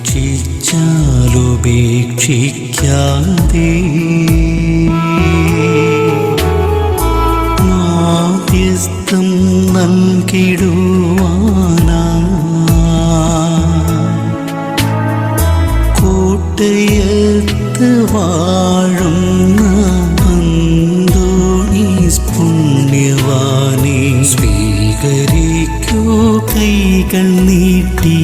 ഉപേക്ഷിച്ചാലുപേക്ഷിക്കാതെ മാധ്യസ്ഥം നൽകിടുവാനാ. കോട്ടയത്ത് വാഴുന്ന അന്തോണീസ് പുണ്യവാനെ സ്വീകരിക്കൂ കൈകൾ നീട്ടി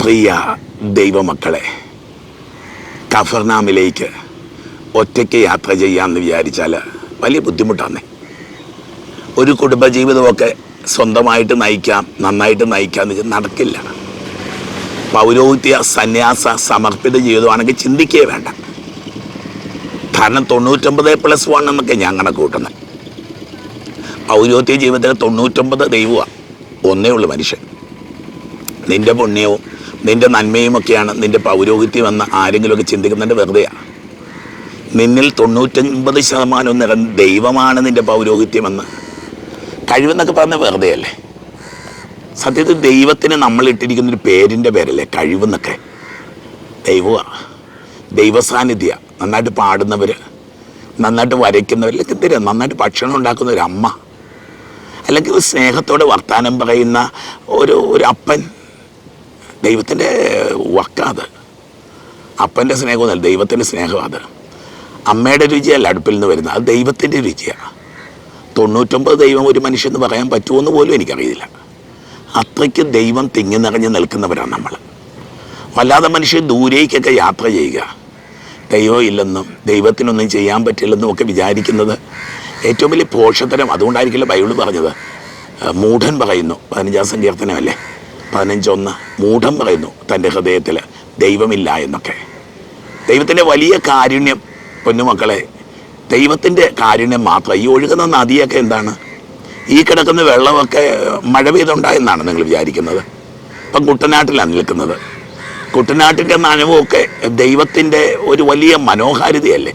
പ്രിയ ദൈവമക്കളെ കഫർനാമിലേക്ക് ഒറ്റയ്ക്ക് യാത്ര ചെയ്യാമെന്ന് വിചാരിച്ചാൽ വലിയ ബുദ്ധിമുട്ടാണ്. ഒരു കുടുംബജീവിതമൊക്കെ സ്വന്തമായിട്ട് നയിക്കാം നന്നായിട്ട് നയിക്കാം എന്ന് നടക്കില്ല. പൗരോഹിത്യ സന്യാസ സമർപ്പിത ജീവിതമാണെങ്കിൽ ചിന്തിക്കേ വേണ്ട. കാരണം തൊണ്ണൂറ്റൊമ്പത് പ്ലസ് വൺ എന്നൊക്കെ ഞാൻ കൂട്ടുന്നത്. പൗരോഹിത്യ ജീവിതത്തിൽ തൊണ്ണൂറ്റൊമ്പത് ദൈവമാണ്. ഒന്നേ ഉള്ളൂ മനുഷ്യൻ. നിന്റെ പുണ്യവും നിന്റെ നന്മയും ഒക്കെയാണ് നിന്റെ പൗരോഹിത്യം എന്ന് ആരെങ്കിലുമൊക്കെ ചിന്തിക്കുന്നതിന്റെ വെറുതെയാണ് നിന്നിൽ തൊണ്ണൂറ്റൊൻപത് ശതമാനം നിറം ദൈവമാണ് നിന്റെ പൗരോഹിത്യമെന്ന് കഴിവെന്നൊക്കെ പറഞ്ഞ വെറുതെയല്ലേ? സത്യത്തിൽ ദൈവത്തിന് നമ്മൾ ഇട്ടിരിക്കുന്ന ഒരു പേരിന്റെ പേരല്ലേ? കഴിവെന്നൊക്കെ. ദൈവമാണ് ദൈവസാന്നിധ്യ. നന്നായിട്ട് പാടുന്നവർ നന്നായിട്ട് വരയ്ക്കുന്നവർ തരാം നന്നായിട്ട് ഭക്ഷണം ഉണ്ടാക്കുന്ന ഒരു അമ്മ. അല്ലെങ്കിൽ സ്നേഹത്തോടെ വർത്തമാനം പറയുന്ന ഒരു ഒരു അപ്പൻ. ദൈവത്തിന്റെ വക്കാത് അപ്പന്റെ സ്നേഹമൊന്നുമല്ല ദൈവത്തിന്റെ സ്നേഹം അത് അമ്മയുടെ രുചിയല്ല അടുപ്പിൽ നിന്ന് വരുന്നത് അത് ദൈവത്തിന്റെ രുചിയാണ്. തൊണ്ണൂറ്റൊമ്പത് ദൈവം ഒരു മനുഷ്യന്ന് പറയാൻ പറ്റുമെന്ന് പോലും എനിക്കറിയില്ല. അത്രയ്ക്ക് ദൈവം തിങ്ങി നിറഞ്ഞ് നിൽക്കുന്നവരാണ് നമ്മൾ. വല്ലാതെ മനുഷ്യർ ദൂരേക്കൊക്കെ യാത്ര ചെയ്യുക. ദൈവം ഇല്ലെന്നും ദൈവത്തിനൊന്നും ചെയ്യാൻ പറ്റില്ലെന്നും ഒക്കെ വിചാരിക്കുന്നത് ഏറ്റവും വലിയ പോഷത്തരം അതുകൊണ്ടായിരിക്കില്ല ബൈബിൾ പറഞ്ഞത്? മൂഢൻ പറയുന്നു. പതിനഞ്ചാം സങ്കീർത്തനമല്ലേ? പതിനഞ്ചൊന്ന് മൂഢം പറയുന്നു തന്റെ ഹൃദയത്തിൽ ദൈവമില്ല എന്നൊക്കെ. ദൈവത്തിന്റെ വലിയ കാരുണ്യം പൊന്നുമക്കളെ ദൈവത്തിന്റെ കാരുണ്യം മാത്രം. ഈ ഒഴുകുന്ന നദിയൊക്കെ എന്താണ്? ഈ കിടക്കുന്ന വെള്ളമൊക്കെ മഴ പെയ്തുണ്ടായെന്നാണ് നിങ്ങൾ വിചാരിക്കുന്നത്. ഇപ്പം കുട്ടനാട്ടിലാണ് നിൽക്കുന്നത്. കുട്ടനാട്ടിന്റെ നനവുമൊക്കെ ദൈവത്തിന്റെ ഒരു വലിയ മനോഹാരിതയല്ലേ?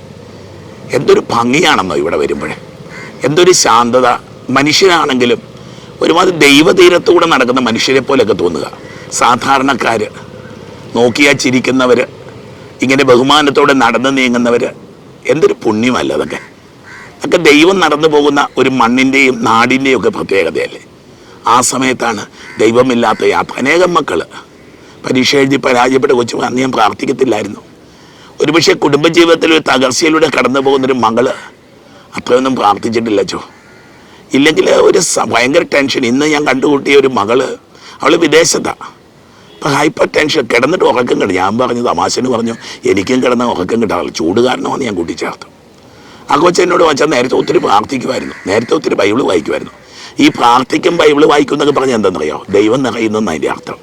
എന്തൊരു ഭംഗിയാണെന്നോ ഇവിടെ വരുമ്പോഴേ. എന്തൊരു ശാന്തത. മനുഷ്യരാണെങ്കിലും ഒരുപാട് ദൈവതീരത്തൂടെ നടക്കുന്ന മനുഷ്യരെ പോലെയൊക്കെ തോന്നുക. സാധാരണക്കാർ നോക്കിയാൽ ചിരിക്കുന്നവർ ഇങ്ങനെ ബഹുമാനത്തോടെ നടന്നു നീങ്ങുന്നവർ എന്തൊരു പുണ്യമല്ല അതൊക്കെ. അതൊക്കെ ദൈവം നടന്നു പോകുന്ന ഒരു മണ്ണിന്റെയും നാടിന്റെയും ഒക്കെ പ്രത്യേകതയല്ലേ. ആ സമയത്താണ് ദൈവമില്ലാത്ത യാത്ര അനേകം മക്കൾ പരീക്ഷ എഴുതി പരാജയപ്പെട്ട കൊച്ചു ഞാൻ പ്രാർത്ഥിക്കത്തില്ലായിരുന്നു. ഒരുപക്ഷെ കുടുംബജീവിതത്തിൽ ഒരു തകർച്ചയിലൂടെ കടന്നു പോകുന്നൊരു മകൾ അത്രയൊന്നും പ്രാർത്ഥിച്ചിട്ടില്ല ചോ ഇല്ലെങ്കിൽ ഒരു ഭയങ്കര ടെൻഷൻ ഇന്ന് ഞാൻ കണ്ടുകൂട്ടിയ ഒരു മകൾ അവൾ വിദേശത്താണ് ഇപ്പം ഹൈപ്പർ ടെൻഷൻ കിടന്നിട്ട് ഉറക്കം കിട്ടും ഞാൻ പറഞ്ഞു തമാശന് പറഞ്ഞു എനിക്കും കിടന്ന ഉറക്കം കിട്ടാറില്ല ചൂട് കാരണമാണ് ഞാൻ കൂട്ടിച്ചേർത്തു ആ കൊച്ചെന്നോട് വച്ചാൽ നേരത്തെ ഒത്തിരി പ്രാർത്ഥിക്കുമായിരുന്നു. നേരത്തെ ഒത്തിരി ബൈബിൾ വായിക്കുമായിരുന്നു. ഈ പ്രാർത്ഥിക്കും ബൈബിൾ വായിക്കും എന്നൊക്കെ പറഞ്ഞാൽ എന്താണെന്നറിയോ? ദൈവം നിറയുന്നെന്ന് അതിന്റെ അർത്ഥം.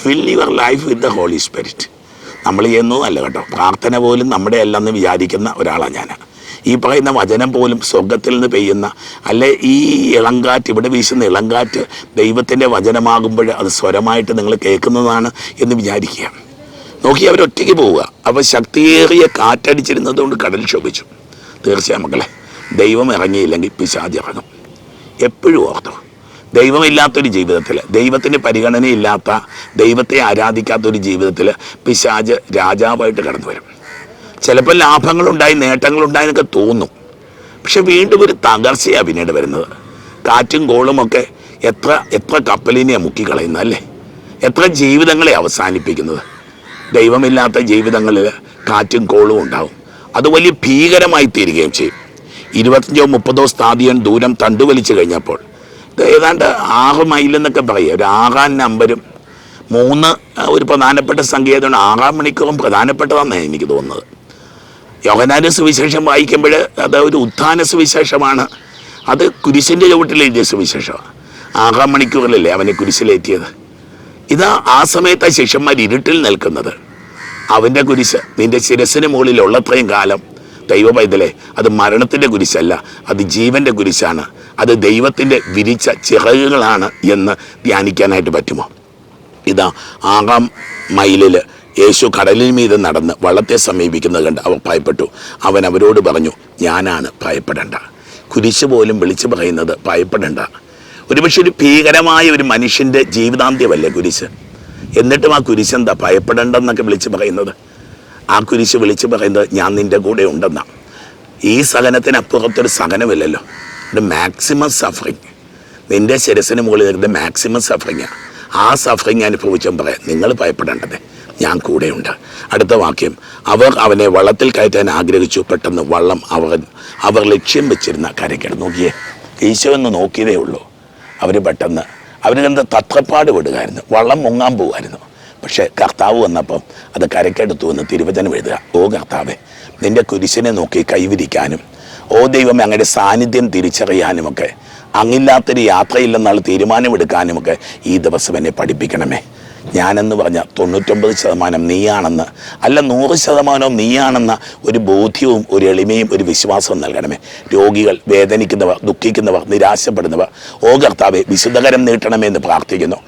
Fill your life with the Holy Spirit നമ്മൾ ചെയ്യുന്നതല്ല കേട്ടോ. പ്രാർത്ഥന പോലും നമ്മുടെ അല്ലെന്ന് വിചാരിക്കുന്ന ഒരാളാണ് ഞാൻ ഈ പറയുന്ന വചനം പോലും സ്വർഗത്തിൽ നിന്ന് പെയ്യുന്ന അല്ലെ ഈ ഇളങ്കാറ്റ് ഇവിടെ വീശുന്ന ഇളങ്കാറ്റ് ദൈവത്തിന്റെ വചനമാകുമ്പോൾ അത് സ്വരമായിട്ട് നിങ്ങൾ കേൾക്കുന്നതാണ് എന്ന് വിചാരിക്കുക നോക്കി അവരൊറ്റയ്ക്ക് പോവുക. അപ്പോൾ ശക്തിയേറിയ കാറ്റടിച്ചിരുന്നത് കൊണ്ട് കടൽ ശോഭിച്ചു. തീർച്ചയായും മക്കളെ ദൈവം ഇറങ്ങിയില്ലെങ്കിൽ പിശാജ് ഇറങ്ങും. എപ്പോഴും ഓർത്തു ദൈവമില്ലാത്തൊരു ജീവിതത്തിൽ ദൈവത്തിന് പരിഗണനയില്ലാത്ത ദൈവത്തെ ആരാധിക്കാത്തൊരു ജീവിതത്തിൽ പിശാജ് രാജാവായിട്ട് കടന്നു വരും ചിലപ്പോൾ ലാഭങ്ങളുണ്ടായി നേട്ടങ്ങളുണ്ടായി എന്നൊക്കെ തോന്നും. പക്ഷെ വീണ്ടും ഒരു തകർച്ചയാണ് പിന്നീട് വരുന്നത്. കാറ്റും കോളും ഒക്കെ എത്ര എത്ര കപ്പലിനെയാണ് മുക്കിക്കളയുന്നത് അല്ലേ? എത്ര ജീവിതങ്ങളെ അവസാനിപ്പിക്കുന്നത്? ദൈവമില്ലാത്ത ജീവിതങ്ങളിൽ കാറ്റും കോളും ഉണ്ടാവും. അത് വലിയ ഭീകരമായി തീരുകയും ചെയ്യും. ഇരുപത്തഞ്ചോ മുപ്പതോ സ്ഥാതിയൻ ദൂരം തണ്ടുവലിച്ചു കഴിഞ്ഞപ്പോൾ ഏതാണ്ട് ആറ് മൈലെന്നൊക്കെ പറയുക ഒരു ആറാം നമ്പരും മൂന്ന് ഒരു പ്രധാനപ്പെട്ട സംഗീതമാണ് ആറാം മണിക്കൂറും പ്രധാനപ്പെട്ടതാണെന്നാണ് എനിക്ക് തോന്നുന്നത്. യോഹനാന്റെ സുവിശേഷം വായിക്കുമ്പോൾ അത് ഒരു ഉത്ഥാന സുവിശേഷമാണ്. അത് കുരിശിന്റെ ചുവട്ടിൽ എഴുതിയ സുവിശേഷമാണ്. ആറാം മണിക്കൂറിലല്ലേ അവനെ കുരിശിലേറ്റിയത്. ഇതാ ആ സമയത്ത് ആ ശിഷ്യന്മാർ ഇരുട്ടിൽ നിൽക്കുന്നത്. അവന്റെ കുരിശ് നിന്റെ ശിരസിന് മുകളിൽ ഉള്ളത്രയും കാലം. ദൈവ പൈതലെ അത് മരണത്തിന്റെ കുരിശല്ല അത് ജീവന്റെ കുരിശാണ്. അത് ദൈവത്തിന്റെ വിരിച്ച ചിറകുകളാണ് എന്ന് ധ്യാനിക്കാനായിട്ട് പറ്റുമോ? ഇതാ ആറാം മൈലിൽ യേശു കടലിന് മീതെ നടന്ന് വള്ളത്തെ സമീപിക്കുന്നത് കണ്ട് അവർ ഭയപ്പെട്ടു. അവൻ അവരോട് പറഞ്ഞു ഞാനാണ് ഭയപ്പെടേണ്ട. കുരിശ് പോലും വിളിച്ചു പറയുന്നത് ഭയപ്പെടേണ്ട. ഒരുപക്ഷെ ഒരു ഭീകരമായ ഒരു മനുഷ്യന്റെ ജീവിതാന്ത്യമല്ലേ കുരിശ്? എന്നിട്ടും ആ കുരിശ് എന്താ ഭയപ്പെടേണ്ടെന്നൊക്കെ വിളിച്ച് പറയുന്നത്? ആ കുരിശ് വിളിച്ച് പറയുന്നത് ഞാൻ നിന്റെ കൂടെ ഉണ്ടെന്നാണ് ഈ സഹനത്തിനപ്പുറത്തൊരു സഹനമില്ലല്ലോ. ഒരു മാക്സിമം സഫറിങ് നിന്റെ ശിരസിന് മുകളിൽ നിൽക്കുന്ന മാക്സിമം സഫറിങ്ങാണ് ആ സഫറിങ് അനുഭവിച്ചും പറയാം. നിങ്ങൾ ഭയപ്പെടേണ്ടത് ഞാൻ കൂടെയുണ്ട്. അടുത്ത വാക്യം. അവർ അവനെ വള്ളത്തിൽ കയറ്റാൻ ആഗ്രഹിച്ചു. പെട്ടെന്ന് വള്ളം അവർ അവർ ലക്ഷ്യം വെച്ചിരുന്ന കരയ്ക്കട് നോക്കിയേ ഈശോ എന്ന് നോക്കിയതേ ഉള്ളൂ. അവർ പെട്ടെന്ന് അവരെന്താ തത്രപ്പാട് വിടുകയായിരുന്നു വള്ളം മുങ്ങാൻ പോകുമായിരുന്നു പക്ഷേ കർത്താവ് വന്നപ്പം അത് കരക്കെടുത്തു എന്ന് തിരുവചനം എഴുതുക. ഓ കർത്താവെ നിന്റെ കുരിശിനെ നോക്കി കൈവിരിക്കാനും ഓ ദൈവമേ അങ്ങയുടെ സാന്നിധ്യം തിരിച്ചറിയാനുമൊക്കെ അങ്ങില്ലാത്തൊരു യാത്രയില്ലെന്നുള്ള തീരുമാനമെടുക്കാനുമൊക്കെ ഈ ദിവസം എന്നെ പഠിപ്പിക്കണമേ. ഞാനെന്ന് പറഞ്ഞ തൊണ്ണൂറ്റൊമ്പത് ശതമാനം നീയാണെന്ന് അല്ല നൂറ് ശതമാനവും നീയാണെന്ന ഒരു ബോധ്യവും ഒരു എളിമയും ഒരു വിശ്വാസവും നൽകണമേ. രോഗികൾ വേദനിക്കുന്നവർ ദുഃഖിക്കുന്നവർ നിരാശപ്പെടുന്നവർ ഓ കർത്താവെ വിശുദ്ധകരം നീട്ടണമേ എന്ന് പ്രാർത്ഥിക്കുന്നു.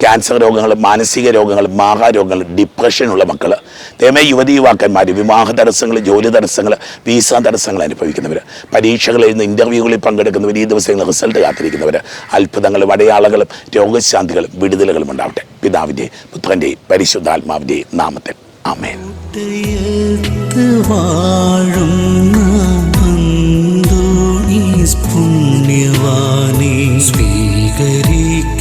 ക്യാൻസർ രോഗങ്ങൾ മാനസിക രോഗങ്ങൾ മാഹാരോഗങ്ങൾ ഡിപ്രഷനുള്ള മക്കൾ തേമേ യുവതി യുവാക്കന്മാർ വിവാഹ തടസ്സങ്ങൾ ജോലി തടസ്സങ്ങൾ വീസ തടസ്സങ്ങൾ അനുഭവിക്കുന്നവർ പരീക്ഷകളിൽ നിന്ന് ഇന്റർവ്യൂകളിൽ പങ്കെടുക്കുന്നവർ ഈ ദിവസങ്ങളിൽ റിസൾട്ട് കാത്തിരിക്കുന്നവർ അത്ഭുതങ്ങളും വടയാളകളും രോഗശാന്തികളും വിടുതലുകളും ഉണ്ടാവട്ടെ. പിതാവിന്റെ പുത്രന്റെയും പരിശുദ്ധാത്മാവിന്റെയും നാമത്തിൽ. ആമേൻ. ഹൃദയത്ത് വാഴുന്ന